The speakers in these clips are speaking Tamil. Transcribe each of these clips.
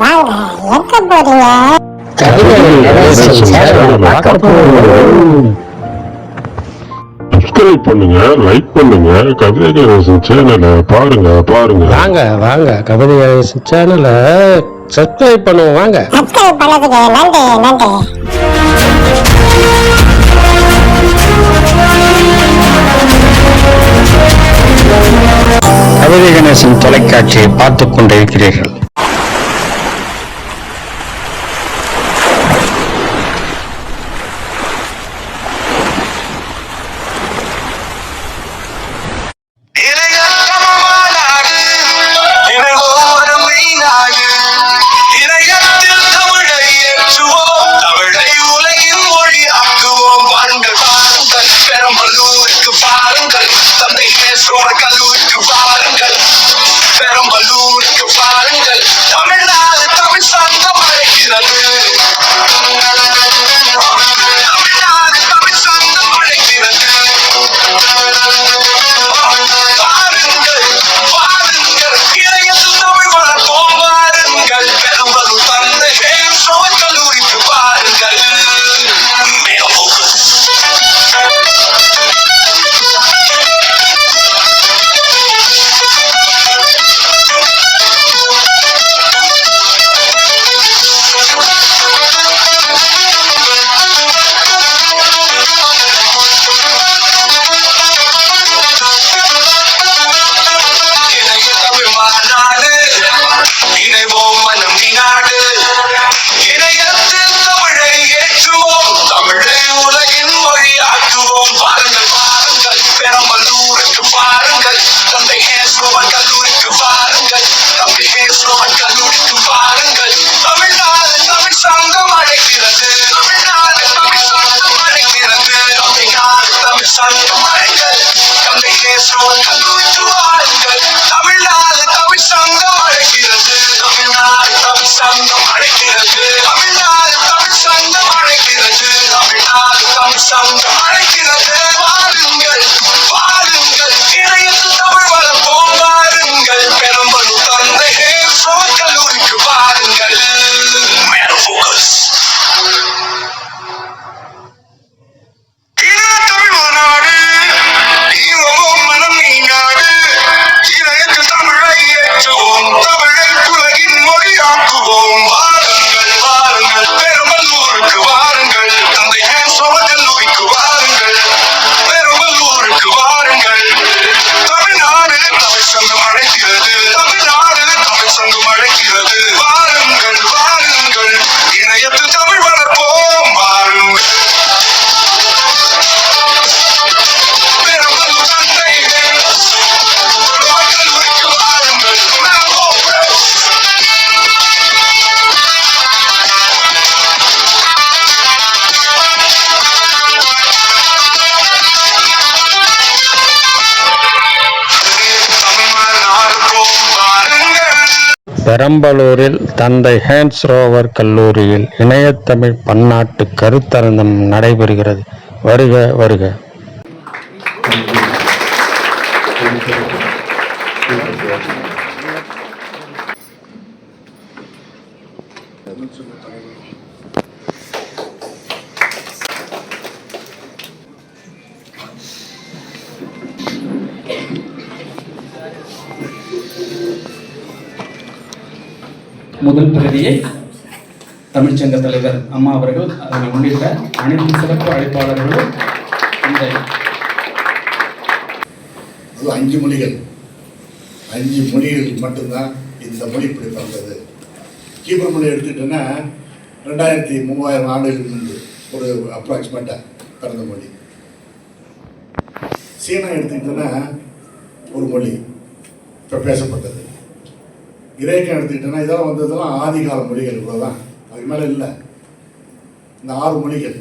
வாங்க எங்க போறீங்க சப்ஸ்கிரைப் பண்ணுங்க லைக் பண்ணுங்க கவிதை கணேசன் சேனலை பாருங்க பாருங்க. வாங்க வாங்க கபடி கணேசன் சேனலை சப்ஸ்கிரைப் பண்ணுவோம் வாங்க. சப்ஸ்கிரைப் பண்ணதுக்கு நன்றி நன்றி. கவிதை கணேசன் தொலைக்காட்சியை பார்த்துக் கொண்டிருக்கிறீர்கள். பெரம்பலூரில் தந்தை ஹேன்ஸ் ரோவர் கல்லூரியில் இணையத்தமிழ் பன்னாட்டு கருத்தரங்கம் நடைபெறுகிறது. வருக வருக. முதல் பிரதியை தமிழ்ச்சங்க தலைவர் அம்மா அவர்கள் அதனை உள்ளிட்ட அனைத்து சிறப்பு அழைப்பாளர்களும் இந்த அது அஞ்சு மொழிகள். அஞ்சு மொழிகள் மட்டும்தான் இந்த மொழி இப்படி பிறந்தது. கீபர் மொழி எடுத்துக்கிட்டோன்னா ரெண்டாயிரத்தி மூவாயிரம் ஆண்டுகளுக்கு முன்பு ஒரு அப்ராக்சிமேட்டாக பிறந்த மொழி. சீனா எடுத்துக்கிட்டோன்னா ஒரு மொழி இப்போ பேசப்பட்டது. கிரேக்கம் எடுத்துக்கிட்டோன்னா இதெல்லாம் வந்ததெல்லாம் ஆதிகால மொழிகள் இவ்வளோதான் அதுக்கு மேலே இல்லை. இந்த ஆறு மொழிகள்.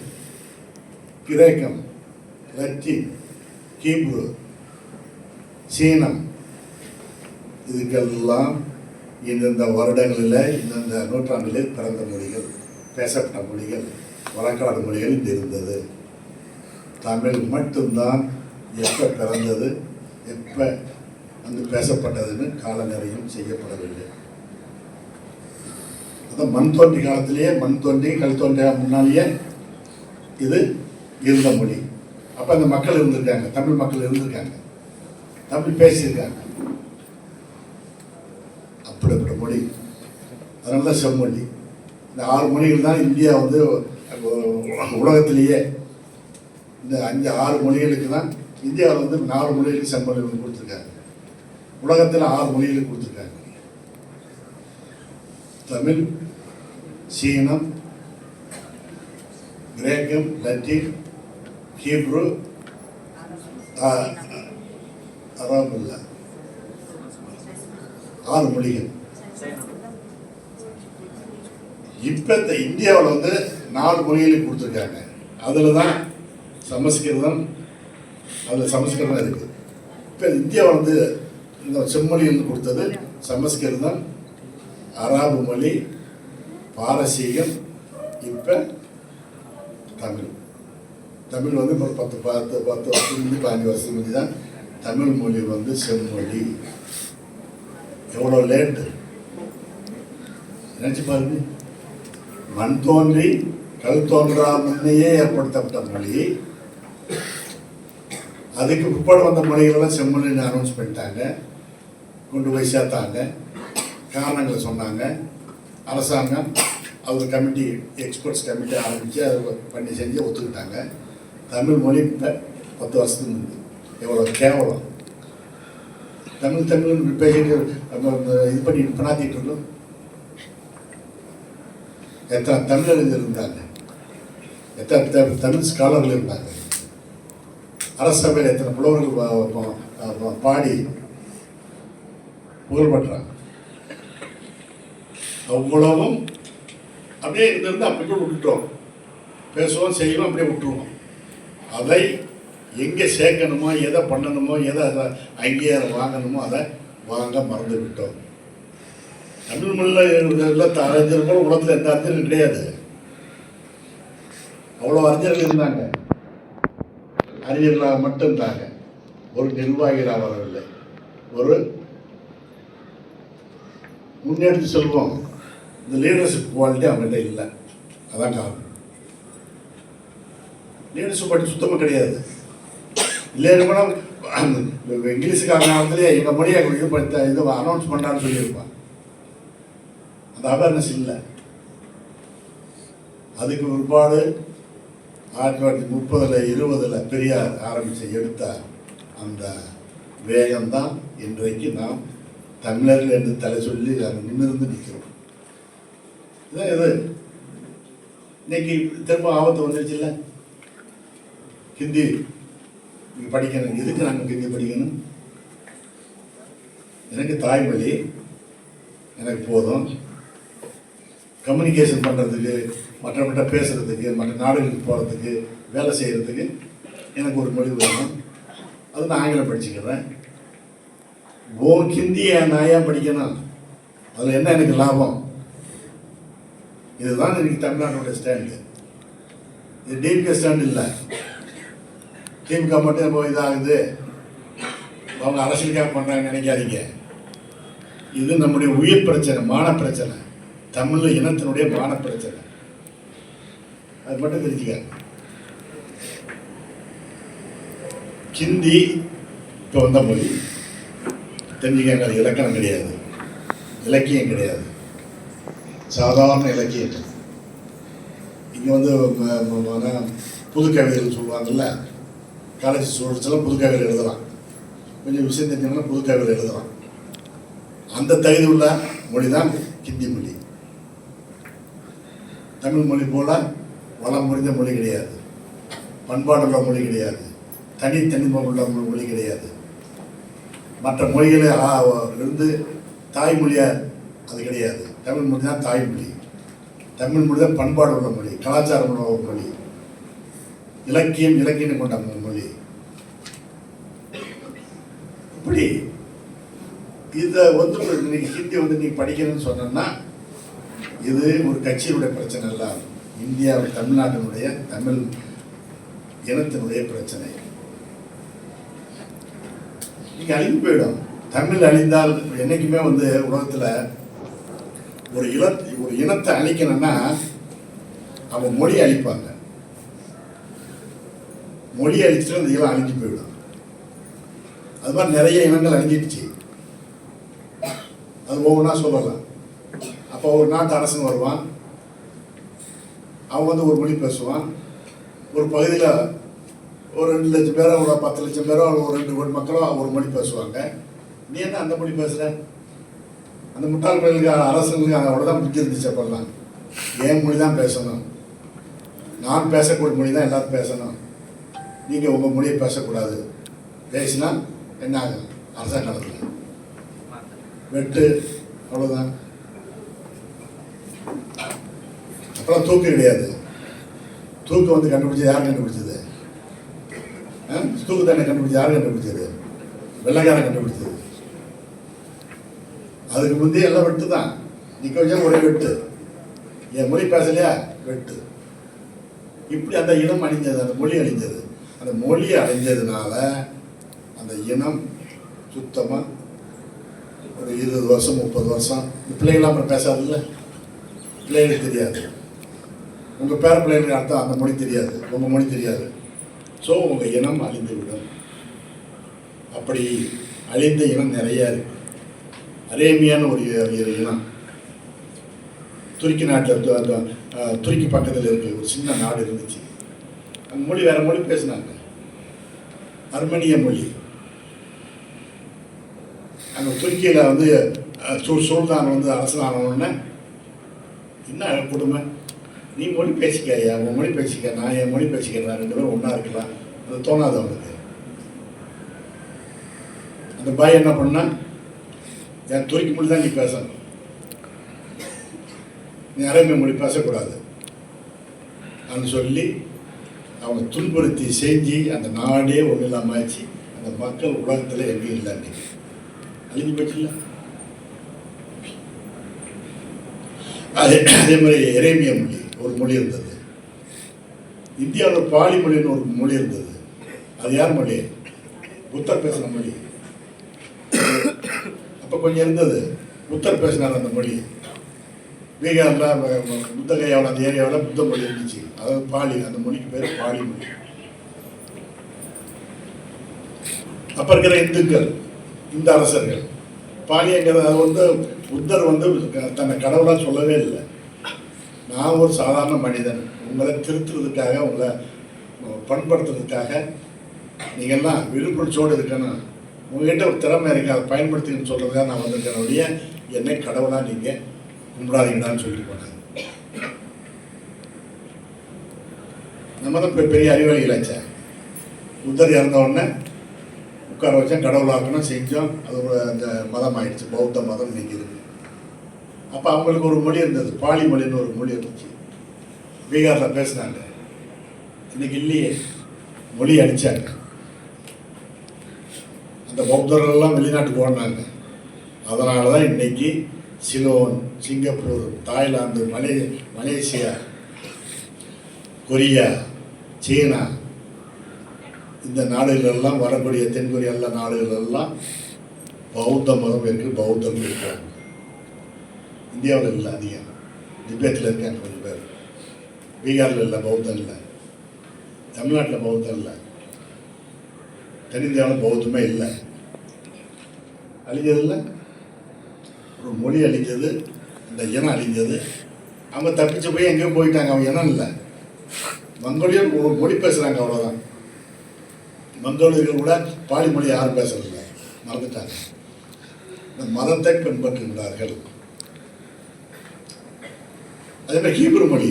கிரேக்கம் லத்தீன் ஹீப்ரு சீனம். இதுக்கெல்லாம் இந்தந்த வருடங்களில் இந்தந்த நூற்றாண்டில் பிறந்த மொழிகள் பேசப்பட்ட மொழிகள் வழக்காடு மொழிகள் இங்கே இருந்தது. தமிழ் மட்டும்தான் எப்போ பிறந்தது எப்போ வந்து பேசப்பட்டதுன்னு கால நிறையும் செய்யப்படவில்லை. அதான் மண் தோன்றி காலத்திலேயே மண் தோன்றி கல் தோன்றிய முன்னாலேயே இது இருந்த மொழி. அப்போ அந்த மக்கள் இருந்திருக்காங்க தமிழ் மக்கள் இருந்திருக்காங்க தமிழ் பேசியிருக்காங்க. அப்படிப்பட்ட மொழி. அதனால தான் செம்மொழி. இந்த ஆறு மொழிகள் தான் இந்தியா வந்து உலகத்திலேயே இந்த அஞ்சு ஆறு மொழிகளுக்கு தான் இந்தியாவில் வந்து நாலு மொழிகளுக்கு செம்மொழி வந்து கொடுத்துருக்காங்க. உலகத்தில் ஆறு மொழிகளுக்கு கொடுத்துருக்காங்க. தமிழ் சீனம் கிரேக்கம் லத்தீன் ஹீப்ரு அராபு ஆறு மொழிகள். இப்போ இந்த இந்தியாவில் வந்து நாலு மொழிகளுக்கு கொடுத்துருக்காங்க. அதில் தான் சமஸ்கிருதம் அதில் சமஸ்கிருதம் இருக்குது இப்போ இந்தியாவில் வந்து இந்த செம்மொழி வந்து கொடுத்தது. சமஸ்கிருதம் அராபு மொழி பாரசீகம் இப்போ தமிழ். தமிழ் வந்து இப்போ பத்து பத்து பத்து வருஷத்துலேருந்து பதினஞ்சு வருஷத்துக்கு முந்தி தான் தமிழ் மொழி வந்து செம்மொழி. எவ்வளோ லேட்டு. நினச்சி பாருங்க. மண் தோன்றி கல் தோன்றா முன்னையே ஏற்படுத்தப்பட்ட மொழி. அதுக்கு பிற்பாடு வந்த மொழிகளெல்லாம் செம்மொழின்னு அனௌன்ஸ் பண்ணிட்டாங்க. கொண்டு போய் சேர்த்தாங்க. காரணங்களை சொன்னாங்க. அரசாங்கம் அவர் கமிட்டி எக்ஸ்பர்ட்ஸ் கமிட்டி ஆரம்பித்து அதை பண்ணி செஞ்சு ஒத்துக்கிட்டாங்க. தமிழ் மொழி இப்போ பத்து வருஷத்துக்கு முன்னாடி எவ்வளோ கேவலம். தமிழ் தமிழ் பேசிட்டு இது பண்ணி பண்ணாத்திட்டு இருந்தோம் எத்தனை தமிழர்கள் இருந்தாங்க? எத்தனை தமிழ் ஸ்காலர்கள் இருந்தாங்க? அரசவையில் எத்தனை புலவர்கள் பாடி புகழ்பெற்றாங்க அவ்வளவும் அப்படியே இருந்து அப்படியே விட்டுட்டோம். பேசுவோம் செய்யணும் அப்படியே விட்டுருவோம். அதை எங்கே சேர்க்கணுமோ எதை பண்ணணுமோ எதை அதை அங்கீகாரம் வாங்கணுமோ அதை வாங்க மறந்து விட்டோம். தமிழ் மொழியில் எல்லா அறிஞர்கள் உலகத்தில் எந்த அறிஞரும் கிடையாது. அவ்வளோ அறிஞர்கள் இருந்தாங்க. அறிஞர்களாக மட்டும் இருந்தாங்க ஒரு நிர்வாகிகளாக வரவில்லை ஒரு முன்னெடுத்து செல்வோம் இந்த லீடர்ஷிப் குவாலிட்டி அவங்ககிட்ட இல்லை. அதான் காரணம். லீடர்ஷிப் பற்றி சுத்தமாக கிடையாது. இல்லைன்னா இங்கிலீஷுக்கான காலத்திலே எங்கள் மொழியை இது படுத்த இது அனௌன்ஸ் பண்ணான்னு சொல்லியிருப்பான். அந்த அவேர்னஸ் இல்லை. அதுக்கு பிற்பாடு ஆயிரத்தி தொள்ளாயிரத்தி முப்பதில் இருபதில் பெரியார் ஆரம்பித்து எடுத்த அந்த வேகம்தான் இன்றைக்கு நாம் தமிழர்கள் என்று தலை சொல்லி நாங்கள் நிமிர்ந்து நிற்கிறோம். இதான் இது. இன்னைக்கு திரும்ப ஆபத்து வந்துருச்சுல்ல? ஹிந்தி நீங்கள் படிக்கணும். எதுக்கு நாங்கள் ஹிந்தி படிக்கணும்? எனக்கு தாய்மொழி. எனக்கு போதும். கம்யூனிகேஷன் பண்ணுறதுக்கு மற்றவங்கிட்ட பேசுகிறதுக்கு மற்ற நாடுகளுக்கு போகிறதுக்கு வேலை செய்கிறதுக்கு எனக்கு ஒரு மொழி வேணும். அது நான் ஆங்கிலம் படிச்சுக்கிறேன். ஓ ஹிந்தியை நான் ஏன் படிக்கணும். அதில் என்ன எனக்கு லாபம்? இதுதான் இன்னைக்கு தமிழ்நாட்டோட ஸ்டாண்டு இது டிஎம்கே ஸ்டாண்ட் இல்லை. திமுக மட்டும் இப்போ இதாகுது. அவங்க அரசியலுக்காக பண்ணுறாங்கன்னு நினைக்காதீங்க. இது நம்முடைய உயிர் பிரச்சனை மான பிரச்சனை. தமிழ் இனத்தினுடைய மான பிரச்சனை. அது மட்டும் தெரிஞ்சுக்காங்க ஹிந்தி இப்போ வந்த மொழி. தெரிஞ்சுக்கங்க அது இலக்கணம் கிடையாது. இலக்கியம் கிடையாது. சாதாரண இலக்கியம் இங்கே வந்து புது கவிதைகள் சொல்லுவாங்கல்ல காலேஜ் ஸ்டூடெண்ட்ஸ்லாம் புது கவிதை எழுதலாம். கொஞ்சம் விஷயம் தெரிஞ்சவங்கன்னா புது கவிதை எழுதலாம். அந்த தகுதி உள்ள மொழி தான் ஹிந்தி மொழி. தமிழ் மொழி போல வளம் முடிந்த மொழி கிடையாது. பண்பாடுள்ள மொழி கிடையாது. தனித்தனிமம் உள்ள மொழி கிடையாது. மற்ற மொழிகளை இருந்து தாய்மொழியாக அது கிடையாது. தமிழ் மொழி தான் தாய்மொழி தமிழ் மொழி தான் பண்பாடு உள்ள மொழி கலாச்சாரம் உள்ள மொழி இலக்கியம் இலக்கியம் கொண்ட மொழி. இப்படி இதை வந்து நீங்கள் இன்னைக்கு ஹிந்தி வந்து நீ படிக்கணும்னு சொன்னோன்னா இது ஒரு கட்சியினுடைய பிரச்சனை இல்லை இந்தியாவில் தமிழ்நாட்டினுடைய தமிழ் இனத்தினுடைய பிரச்சனை. நீங்கள் அழிந்து போயிடும் தமிழ் அழிந்தால் என்னைக்குமே வந்து உலகத்தில் ஒரு இன ஒரு இனத்தை அழிக்கணும்னா அவன் மொழி அழிப்பாங்க. மொழி அழிச்சுட்டு அந்த இனம் அழிஞ்சு போயிடும். அது மாதிரி நிறைய இனங்கள் அழிஞ்சிடுச்சு. அது ஒவ்வொன்றா சொல்லலாம். அப்போ ஒரு நாட்டு அரசன் வருவான். அவன் வந்து ஒரு மொழி பேசுவான். ஒரு பகுதியில் ஒரு ரெண்டு லட்சம் பேரோ ஒரு பத்து லட்சம் பேரோ ஒரு ரெண்டு கோடி மக்களோ ஒரு மொழி பேசுவாங்க. நீ என்ன அந்த மொழி பேசுகிற அந்த முட்டாள் பயிலுக்கு அரசுங்களுக்கு அதோட தான் முக்கிய இருந்துச்சு அப்பெல்லாம். என் மொழி தான் பேசணும். நான் பேசக்கூடிய மொழி தான் எல்லாரும் பேசணும். நீங்கள் உங்கள் மொழியை பேசக்கூடாது. பேசினா என்ன ஆகும்? அரசாங்கத்தில் வெட்டு அவ்வளோதான் அப்பெல்லாம் தூக்கு கிடையாது. தூக்கு வந்து கண்டுபிடிச்சது யார் கண்டுபிடிச்சது? ஆ? தூக்கு தண்டனை கண்டுபிடிச்சது. யார் கண்டுபிடிச்சது வெள்ளைக்காரன் கண்டுபிடிச்சது. அதுக்கு முந்தைய எல்லாம் வெட்டு தான். நிற்க வச்சா ஒரே வெட்டு. என் மொழி பேசலையா? வெட்டு. இப்படி அந்த இனம் அழிஞ்சது அந்த மொழி அழிஞ்சது. அந்த மொழி அழிஞ்சதுனால அந்த இனம் சுத்தமாக ஒரு இருபது வருஷம் முப்பது வருஷம். பிள்ளைங்களாம் அப்புறம் பேசாதுல்ல? பிள்ளைகளுக்கு தெரியாது. உங்கள் பேர பிள்ளைங்களுக்கு அர்த்தம் அந்த மொழி தெரியாது. உங்கள் மொழி தெரியாது. ஸோ உங்கள் இனம் அழிந்து விடும் அப்படி அழிந்த இனம் நிறைய இருக்கு. அரேபியான்னு ஒரு இனம். துருக்கி நாட்டில் அந்த துருக்கி பக்கத்தில் இருக்க. ஒரு சின்ன நாடு இருந்துச்சு. அந்த மொழி வேறு மொழி பேசினாங்க. அர்மேனிய மொழி. அங்கே துருக்கியில் வந்து சுல்தான் வந்து அரசனான உடனே என்ன கொடுமை? நீ மொழி பேசிக்கையா உன் மொழி பேசிக்க நான் என் மொழி பேசிக்கிறேன் ரெண்டு பேரும் ஒன்றா இருக்கலாம். அது தோணாது அவனுக்கு அந்த பாய் என்ன பண்ணா என் துருக்கி மொழி தான் நீ பேசணும். நீ அரேபிய மொழி பேசக்கூடாது. அப்படின்னு சொல்லி அவங்க துன்புறுத்தி செஞ்சு அந்த நாடே ஒன்றும் இல்லாமல் ஆச்சு அந்த மக்கள் உலகத்தில் எங்கேயும் இல்லை அன்னைக்கு. அழிஞ்சு போச்சு அதே அதே மாதிரி எரேமிய மொழி. ஒரு மொழி இருந்தது. இந்தியாவில் பாலி மொழின்னு ஒரு மொழி இருந்தது. அது யார் மொழி? புத்தர் பேசின மொழி. அப்போ கொஞ்சம் இருந்தது. புத்தர் பேசினார் அந்த மொழி. பீகாரில் புத்தகையாவில் அந்த ஏரியாவில் புத்த மொழி இருந்துச்சு. அதாவது பாலி அந்த மொழிக்கு பேர் பாலி மொழி. அப்போ இருக்கிற இந்துக்கள் இந்த அரசர்கள் பாலியங்கிறத வந்து புத்தர் வந்து தன்னை கடவுளாக சொல்லவே இல்லை. நான் ஒரு சாதாரண மனிதன். உங்களை திருத்துறதுக்காக உங்களை பண்படுத்துறதுக்காக நீங்கள்லாம் விழுப்புணர்ச்சியோடு இருக்கணும். உங்ககிட்ட ஒரு திறமை இருக்குது அதை பயன்படுத்திக்கணும்னு சொல்கிறதுக்காக நான் வந்திருக்கேன் ஒழிய என்னை கடவுளாக நீங்கள் கும்பிடாதீங்கடான்னு சொல்லிட்டு போனாங்க நம்ம தான் இப்போ பெரிய அறிவாளிகளாச்சே புத்தர் இறந்த உடனே உட்கார வச்சேன் கடவுளாக்கணும் செஞ்சோம். அது ஒரு அந்த மதம் ஆயிடுச்சு பௌத்த மதம் இன்னைக்கு இருக்குது அப்போ அவங்களுக்கு ஒரு மொழி இருந்தது. பாலி மொழின்னு ஒரு மொழி இருந்துச்சு. பீகாரில் பேசினாங்க. இன்னைக்கு இல்லையே. மொழி அடிச்சாங்க. அந்த பௌத்தர்கள்லாம் வெளிநாட்டுக்கு ஓடினாங்க. அதனால தான் இன்னைக்கு Ceylon Singapore Thailand Malay Malaysia Korea சீனா இந்த நாடுகளெல்லாம் வரக்கூடிய தென்கொரியா நாடுகளெல்லாம் பௌத்த மதம் என்று பௌத்தம் இருக்காங்க. இந்தியாவில் இல்லை அதிகம். திபெத்தில் இருக்காங்க கொஞ்சம் பேர். பீகாரில் இல்லை பௌத்தம் இல்லை தமிழ்நாட்டில் பௌத்தம் இல்லை தென்னிந்தியாவில் பௌத்தமே இல்லை. அழிஞ்சதில்ல. ஒரு மொழி அழிஞ்சது இந்த இனம் அழிஞ்சது. அவங்க தப்பிச்சு போய் எங்கேயோ போயிட்டாங்க அவங்க இனம் இல்லை. மங்கோலியர் ஒரு மொழி பேசுகிறாங்க அவ்வளோதான் மங்கோலியர்கள் கூட பாலி மொழி யாரும் பேசுறதில்லை மறந்துட்டாங்க. இந்த மதத்தை பின்பற்றுகிறார்கள். அதே மாதிரி ஹீப்ரு மொழி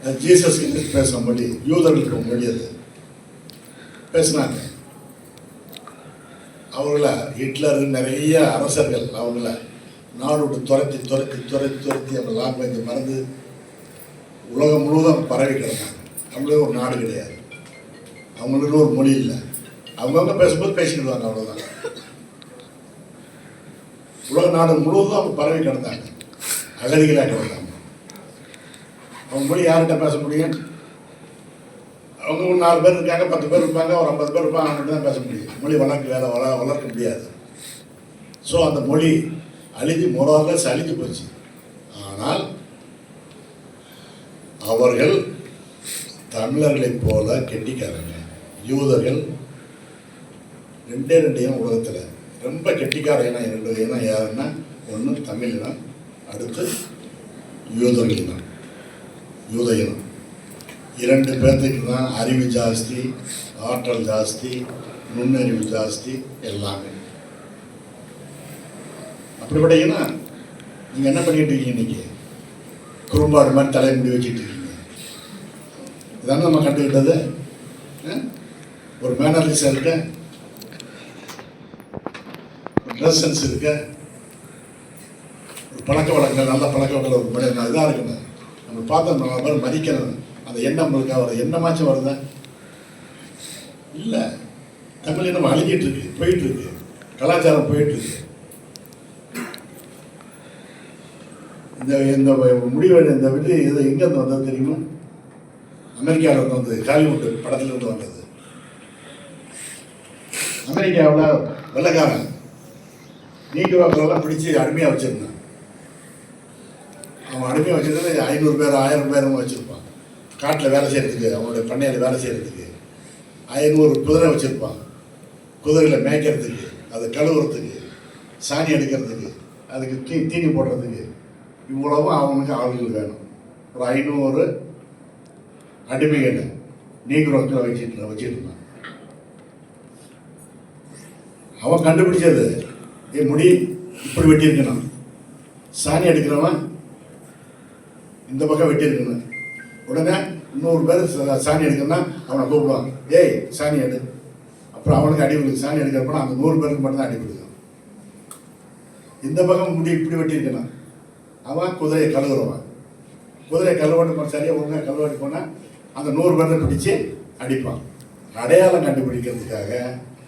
அது ஜீசஸ் இங்கிலீஷ் பேசுகிற மொழி யூதர்களுக்கு மொழி அது பேசினாங்க அவங்கள ஹிட்லர் நிறைய அரசர்கள் அவங்கள நாடு துரத்தி துரத்தி துரத்தி துரத்தி அவங்க லாங்குவேஜ் மறந்து உலகம் முழுவதும் பரவி கிடந்தாங்க அவங்களே ஒரு நாடு கிடையாது அவங்களுக்கு ஒரு மொழி இல்லை அவங்கவுங்க பேசும்போது பேசிக்கிடுவாங்க அவ்வளோதான் உலக நாடு முழுவதும் அவங்க பரவி கிடந்தாங்க அகதிகளாக கிடந்தாங்க அவங்க மொழி யார்கிட்ட பேச முடியும்? அவங்க ஒரு நாலு பேர் இருக்காங்க பத்து பேர் இருப்பாங்க ஒரு ஐம்பது பேர் இருப்பாங்க அவங்க தான் பேச முடியும். மொழி வளர்க்க வேலை வள வளர்க்க முடியாது. ஸோ அந்த மொழி அழிஞ்சு மொராலஸ் அழிஞ்சு போச்சு. ஆனால் அவர்கள் தமிழர்களைப் போல கெட்டிக்காரங்க. யூதர்கள் ரெண்டே ரெண்டையும் உலகத்தில்? ரொம்ப கெட்டிக்கார இனம் ரெண்டு இனம் யாருன்னா ஒன்று தமிழ் இனம் அடுத்து யூதர்கள் இனம் யூதயம் இரண்டு பேர்த்துக்கு தான் அறிவு ஜாஸ்தி ஆற்றல் ஜாஸ்தி நுண்ணறிவு ஜாஸ்தி எல்லாமே. அப்படிப்பட்ட நீங்கள் என்ன பண்ணிட்டு இருக்கீங்க இன்னைக்கு? குறும்பாடு மாதிரி தலைமுடி வச்சுட்டு இருக்கீங்க. இதானே நம்ம கண்டுக்கிட்டது ஒரு மேனர்லிஸ் இருக்க ட்ரெஸ் சென்ஸ் இருக்க ஒரு பழக்க வழக்கங்கள் நல்ல பழக்க வழக்கங்கள் ஒரு மனிதன் அதுதான் இருக்கணும். நம்ம பார்த்தோம் நம்ம மதிக்கணும். அந்த எண்ணம் இருக்கா ஒரு எண்ணமாச்சும் வருதா? இல்லை. தமிழ் இனம் அழுகிட்டு இருக்கு போயிட்டு இருக்கு. கலாச்சாரம் போயிட்டு இருக்கு. இந்த இந்த முடிவு இந்த இது இது எங்கேருந்து வந்தது தெரியுமா? அமெரிக்காவிலேருந்து வந்தது ஹாலிவுட் படத்துலேருந்து வந்தது. அமெரிக்காவில் வெள்ளக்காரன் நீக்குவாக்கெல்லாம் பிடிச்சி அருமையாக வச்சுருந்தேன். அவன் அடிமையாக வச்சிருந்தா ஐநூறு பேர் ஆயிரம் பேரும் வச்சுருப்பான் காட்டில் வேலை செய்கிறதுக்கு அவனுடைய பண்ணையில் வேலை செய்கிறதுக்கு ஐநூறு குதிரை வச்சுருப்பான் குதிரையில் மேய்க்கிறதுக்கு அதை கழுவுறதுக்கு சாணி எடுக்கிறதுக்கு அதுக்கு தீ தீனி போடுறதுக்கு இவ்வளவும் அவனுக்கு ஆளுகள் வேணும். ஒரு ஐநூறு அடிமைகள் நீக்ரோக்கில் வச்சுட்டு வச்சுட்டு இருந்தான் அவன் கண்டுபிடிச்சது ஏ முடி இப்படி வெட்டியிருக்கணும். சாணி எடுக்கிறவன் இந்த பக்கம் வெட்டியிருக்கணும் உடனே இன்னொரு பேர் சாணி எடுக்கணும்னா அவனை கூப்பிடுவான். ஏய் சாணி எடு. அப்புறம் அவனுக்கு அடி விழுது சாணி எடுக்கிறப்பனா அந்த நூறு பேருக்கு மட்டும்தான் அடி விழுகும் இந்த பக்கம் முடி இப்படி வெட்டியிருக்கணும் அவன் குதிரையை கழுவுறவன். குதிரையை கழுவாட்டு போன சரியாக ஒழுங்காக கழுவாட்டி போனால் அந்த நூறு பேரை பிடிச்சி அடிப்பான். அடையாளம் கண்டுபிடிக்கிறதுக்காக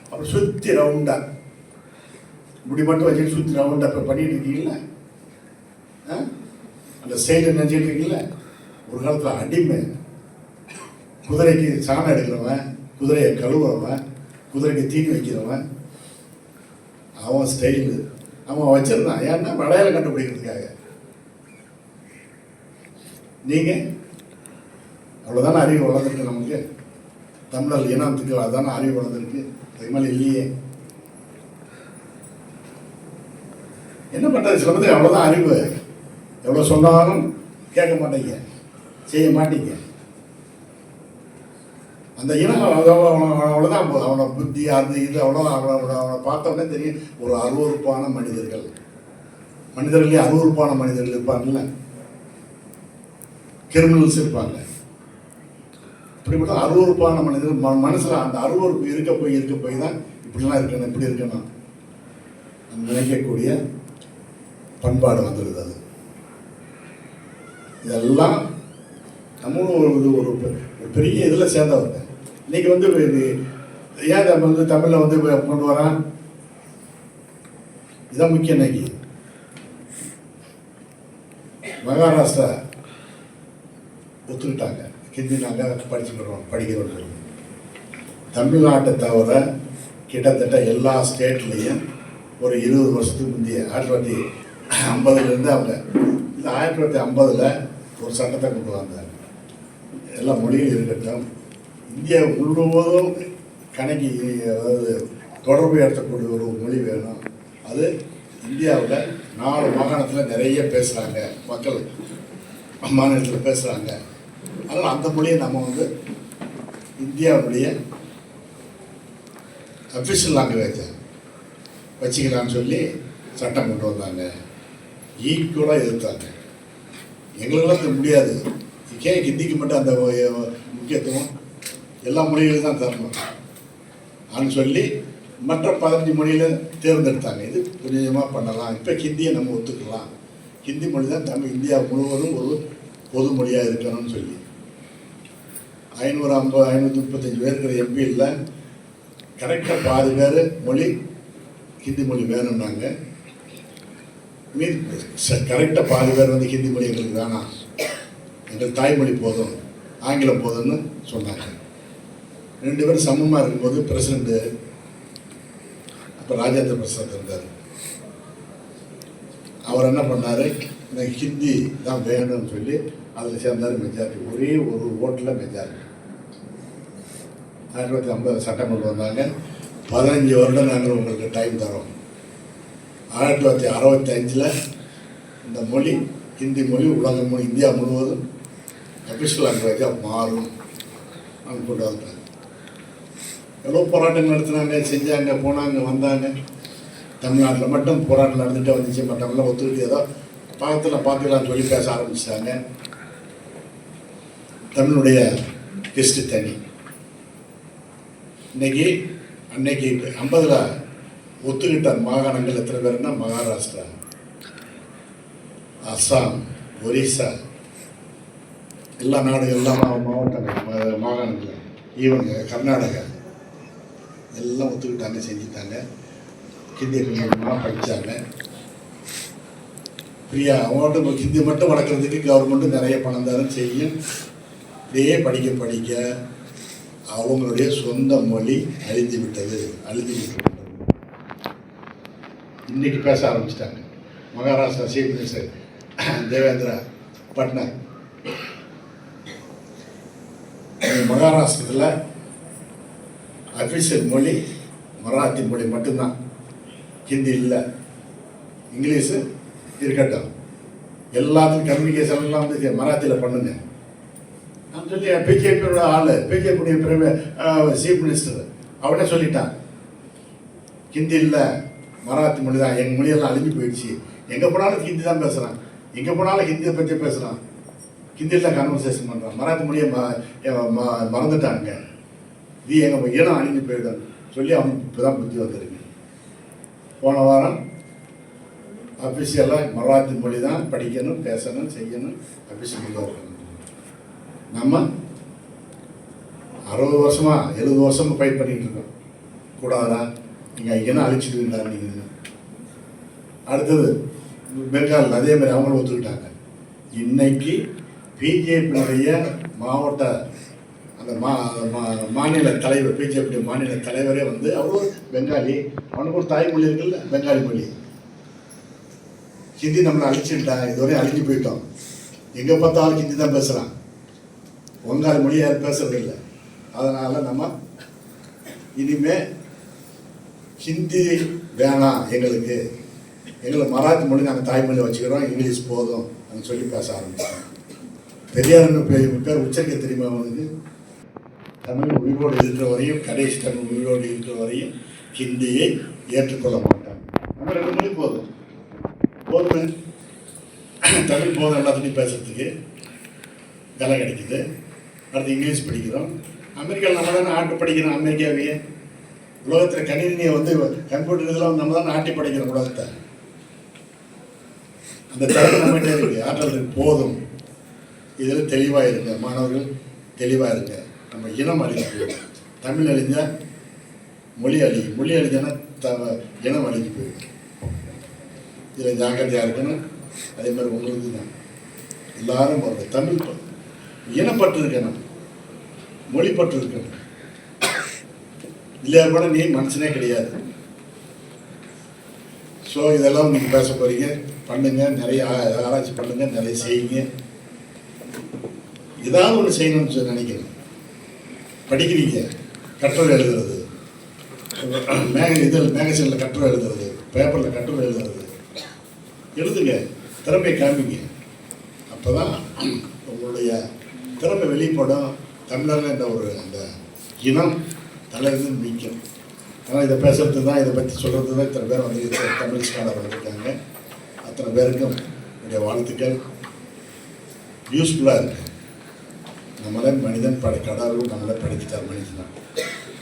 அப்புறம் சுற்றி ரவுண்டாக முடி மட்டும் வச்சுட்டு சுற்றி ரவுண்டாக இப்போ பண்ணிட்டு இருக்கீங்களா ஆ? அந்த செயலை நினச்சிட்டு இருக்கீங்களா ஒரு காலத்தில் அடிமை. குதிரைக்கு சாணம் எடுக்கிறவன் குதிரையை கழுவுறவன் குதிரைக்கு தீனி வைக்கிறவன். அவன் ஸ்டைலு அவன் வச்சிருந்தான். ஏன்னா அடையாளம் கண்டுபிடிக்கிறதுக்காக. நீங்கள் அவ்வளோதானே அறிவு வளர்ந்துருக்கு நமக்கு. தமிழர் இனத்துக்கு அதான அறிவு வளர்ந்துருக்கு. அதுக்கு மேலே இல்லையே. என்ன பண்ணுறது சில பேருக்கு அவ்வளோதான் அறிவு. எவ்வளோ சொன்னாலும் கேட்க மாட்டீங்க. செய்ய மாட்டீங்க. அந்த இனம் அவ்வளோ- அவ்வளோ- அவ்வளோதான் அவனோட புத்தி அது இது அவ்வளோதான் அவனோட அவனை அவனை பார்த்தோன்னே தெரியும். ஒரு அருவறுப்பான மனிதர்கள். மனிதர்களே அருவறுப்பான மனிதர்கள் இருப்பாங்கல்ல? கிரிமினல்ஸ் இருப்பாங்க. இப்படிப்பட்ட அருவறுப்பான மனிதர் ம மனசில் அந்த அருவறுப்பு இருக்க போய் இருக்க போய் தான் இப்படிலாம் இருக்கணும் இப்படி இருக்கணும். நினைக்கக்கூடிய பண்பாடு வந்துடுது அது. இதெல்லாம் நம்மளும் ஒரு இது ஒரு பெரிய இதில் சேர்ந்தவங்க இன்னைக்கு வந்து இது ஏன் நம்ம வந்து தமிழில் வந்து கொண்டு வரான். இதான் முக்கியம் இன்னைக்கு. மகாராஷ்டிரா ஒத்துக்கிட்டாங்க. ஹிந்தி நாங்கள் படிச்சுக்கிறோம் படிக்கிறோம் தமிழ்நாட்டை தவிர கிட்டத்தட்ட எல்லா ஸ்டேட்லேயும் ஒரு இருபது வருஷத்துக்கு முந்தைய ஆயிரத்தி தொள்ளாயிரத்தி ஐம்பதுலேருந்து அவங்க இந்த ஆயிரத்தி தொள்ளாயிரத்தி ஐம்பதில் ஒரு சட்டத்தை கொண்டு வந்தாங்க. எல்லா மொழியும் இருக்கட்டும் இந்தியா முழுவதும் கணக்கு அதாவது தொடர்பு ஏற்றக்கூடிய ஒரு மொழி வேணும். அது இந்தியாவில் நாலு மாகாணத்தில் நிறைய பேசுகிறாங்க மக்கள். மாநிலத்தில் பேசுகிறாங்க அதனால் அந்த மொழியை நம்ம வந்து இந்தியாவுடைய அஃபிஷியல் லாங்குவேஜை வச்சுக்கலான்னு சொல்லி சட்டம் கொண்டு வந்தாங்க. ஈக்குவலாக எதிர்த்தாங்க. எங்களுக்கெல்லாம் முடியாது. ஏன் ஹிந்திக்கு மட்டும் அந்த முக்கியத்துவம். எல்லா மொழிகளும் தான் தரணும். அப்படின்னு சொல்லி மற்ற பதினஞ்சு மொழியில் தேர்ந்தெடுத்தாங்க. இது கொஞ்சம் கொஞ்சமாக பண்ணலாம். இப்போ ஹிந்தியை நம்ம ஒத்துக்கலாம். ஹிந்தி மொழி தான் தமிழ் இந்தியா முழுவதும் ஒரு பொது மொழியாக இருக்கணும்னு சொல்லி. ஐநூறு ஐம்பது ஐநூற்றி முப்பத்தஞ்சு பேர் இருக்கிற எம்பியில் கரெக்டாக பாதி பேர் மொழி ஹிந்தி மொழி வேணும்னாங்க. மீன் கரெக்டாக பாதி பேர் வந்து ஹிந்தி மொழி எங்களுக்கு வேணாம். எங்கள் தாய்மொழி போதும் ஆங்கிலம் போதும்னு சொன்னாங்க. ரெண்டு பேரும் சமமாக இருக்கும்போது பிரசிடண்ட்டு அப்போ ராஜேந்திர பிரசாத் இருந்தார். அவர் என்ன பண்ணார்? எனக்கு ஹிந்தி தான் வேணும்னு சொல்லி அதில் சேர்ந்தார் மெஜாரிட்டி ஒரே ஒரு ஓட்டில் மெஜாரிட்டி ஆயிரத்தி தொள்ளாயிரத்தி ஐம்பது சட்டம் கொண்டு வந்தாங்க. பதினஞ்சு வருடம் நாங்கள் உங்களுக்கு டைம் தரோம். ஆயிரத்தி தொள்ளாயிரத்தி அறுபத்தி அஞ்சில் இந்த மொழி ஹிந்தி மொழி உலகம் மொழி இந்தியா முழுவதும் அபிஷியல் லாங்குவேஜாக மாறும். அவங்க கொண்டு வந்தாங்க. எவ்வளோ போராட்டம் நடத்துனாங்க செஞ்சாங்க போனாங்க வந்தாங்க. தமிழ்நாட்டில் மட்டும் போராட்டம் நடந்துகிட்டே வந்துச்சு. மற்றவங்களாம் ஒத்துக்கிட்டு ஏதோ பக்கத்தில் பார்த்துக்கலாம்னு சொல்லி பேச ஆரம்பிச்சிட்டாங்க. தமிழுடைய ஹிஸ்ட்ரி தனி. இன்னைக்கு அன்னைக்கு ஐம்பதில் ஒத்துக்கிட்ட மாகாணங்கள் எத்தனை பேருன்னா மகாராஷ்டிரா. அஸ்ஸாம் ஒரிசா. எல்லா நாடு எல்லா மாவட்டங்கள் மாகாணங்கள். ஈவன் கர்நாடகா. எல்லாம் ஒத்துக்கிட்டாங்க செஞ்சுட்டாங்க. ஹிந்தி கொஞ்சம் கொஞ்சமாக படித்தாங்க ஃப்ரீயா அவங்கள்ட்ட ஹிந்தி மட்டும் வளர்க்குறதுக்கு கவர்மெண்ட்டு நிறைய பணம் தரம் செய்யும். இதே படிக்க படிக்க அவங்களுடைய சொந்த மொழி அழிந்து விட்டது அழிந்து விட்டது இன்னைக்கு பேச ஆரம்பிச்சிட்டாங்க. மகாராஷ்டிரா சீஃப் மினிஸ்டர் தேவேந்திரா பட்னாக் மகாராஷ்டிரத்தில் அஃபிஷியல் மொழி மராத்தி மொழி மட்டும்தான். ஹிந்தி இல்லை இங்கிலீஷு இருக்கட்டும். எல்லாத்துக்கும் கம்யூனிகேஷன் எல்லாம் வந்து மராத்தியில் பண்ணுங்க. நான் சொல்லி பிஜேபியோட ஆள் பிஜேபியுடைய பிரமே சீஃப் மினிஸ்டர் அவனே சொல்லிட்டான். ஹிந்தி இல்லை மராத்தி மொழி தான். எங்கள் மொழியெல்லாம் அழிஞ்சு போயிடுச்சு. எங்கே போனாலும் ஹிந்தி தான் பேசுகிறான் எங்கே போனாலும் ஹிந்தியை பற்றி பேசுகிறான் ஹிந்தியில் தான் கான்வர்சேஷன் பண்ணுறான் மராத்தி மொழியை ம ம- மறந்துட்டாங்க இது எங்கள் இனம் அழிஞ்சு போயிடும் சொல்லி அவனுக்கு இப்போ தான் புத்தி வந்திருக்கு. போன வாரம் அஃபிஷியலாக மராத்தி மொழி தான் படிக்கணும் பேசணும் செய்யணும் அஃபிஷியலாக நம்ம அறுபது வருஷமாக எழுபது வருஷமாக ஃபைட் பண்ணிகிட்டு இருக்கோம். கூடாதா? நீங்கள் ஐயனா அழிச்சிடுவீங்களா நீங்கள் அடுத்தது பெங்கால் அதே மாதிரி அவங்களும் ஒத்துக்கிட்டாங்க. இன்னைக்கு பிஜேபியுடைய மாவட்ட அந்த மா மா- மாநில தலைவர் பிஜேபி மாநில தலைவரே வந்து அவரும் பெங்காலி. அவனுக்கு ஒரு தாய்மொழி இருக்குல்ல பெங்காலி மொழி. ஹிந்தி நம்மளை அழிச்சுட்டான் இதுவரையும் அழிஞ்சு போயிட்டோம். எங்கே பார்த்தாலும் ஹிந்தி தான் பேசுகிறான் வங்காள மொழி யாரும் பேசுறது இல்லை அதனால் நம்ம இனிமேல் ஹிந்தி வேணாம் எங்களுக்கு. எங்களை மராத்தி மொழி நாங்கள் தாய்மொழி வச்சுக்கிறோம் இங்கிலீஷ் போதும் நாங்கள் சொல்லி பேச ஆரம்பிச்சோம் பெரியார்னு பேர் பேர் உச்சரிக்க தெரியுமா அவனுக்கு தமிழ் உயிரோடு இருக்கிற வரையும் கடைசி தமிழ் உயிரோடு இருக்கிற வரையும் ஹிந்தியை ஏற்றுக்கொள்ள மாட்டாங்க. நம்ம ரெண்டு மொழி போதும். போதும். தமிழ் போதும் எல்லாத்துலையும் பேசுறதுக்கு வேலை கிடைக்குது. அடுத்து இங்கிலீஷ் படிக்கிறோம். அமெரிக்காவில் நம்ம தானே ஆட்டு படிக்கிறோம் அமெரிக்காவையே. உலகத்தில் கணினியை வந்து கம்ப்யூட்டர் இதெல்லாம் நம்ம தான் ஆட்டி படிக்கிறோம் உலகத்தை. அந்த திறமை நம்மகிட்ட இருக்கு. ஆற்றல் இருக்கு போதும். இதில் தெளிவாக இருங்க. மாணவர்கள் தெளிவாக இருங்க. நம்ம இனம் அழிஞ்சு தமிழ் அழிஞ்சால் மொழி அழி. மொழி அழிஞ்சானா த இனம் அழிஞ்சு போயிடும் இதில் ஜாக்கிரதையாக இருக்கணும். அதே மாதிரி உங்களுக்கு தான். எல்லாரும் ஒரு தமிழ் ப- இனப்பற்று இருக்கணும். மொழிப்பற்று இருக்கணும். இல்லையா கூட நீ மனுஷனே கிடையாது. ஸோ இதெல்லாம் நீங்கள் பேச போகிறீங்க பண்ணுங்க நிறைய ஆராய்ச்சி பண்ணுங்க நிறைய செய்யுங்க. ஏதாவது ஒன்று செய்யணும்னு சொல்லி நினைக்கிறேன். படிக்கிறீங்க கட்டுரை எழுதுறது. மேக இதில் மேகசீனில் கட்டுரை எழுதுறது பேப்பரில் கட்டுரை எழுதுறது. எழுதுங்க திறமையை காமிங்க. அப்போ தான் உங்களுடைய திறமை வெளிப்படும். தமிழர்கள் என்ற ஒரு அந்த இனம் தலையிலிருந்து வீக்கம் ஆனால் இதை பேசுறது தான் இதை பற்றி சொல்கிறது தான் இத்தனை பேர் வந்து தமிழ் ஸ்காலர் வந்திருக்காங்க. அத்தனை பேருக்கும் என்னுடைய வாழ்த்துக்கள். யூஸ்ஃபுல்லாக இருக்கு. நம்மளே மனிதன் படை கடவுள் நம்மளே படைச்சிட்டார் மனிதனா.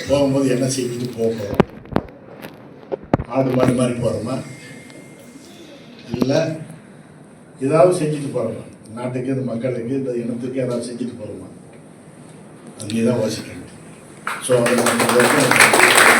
போகும்போது என்ன செஞ்சுட்டு போக போகிறோம் ஆடு மாடு மாதிரி போகிறோமா இல்லை ஏதாவது செஞ்சுட்டு போகிறோமா நாட்டுக்கு இந்த மக்களுக்கு இந்த இனத்துக்கு ஏதாவது செஞ்சுட்டு போகிறோமா வாசிக்கணும். நீ தான் வாசிக்கணும் ஸோ அதை நம்ம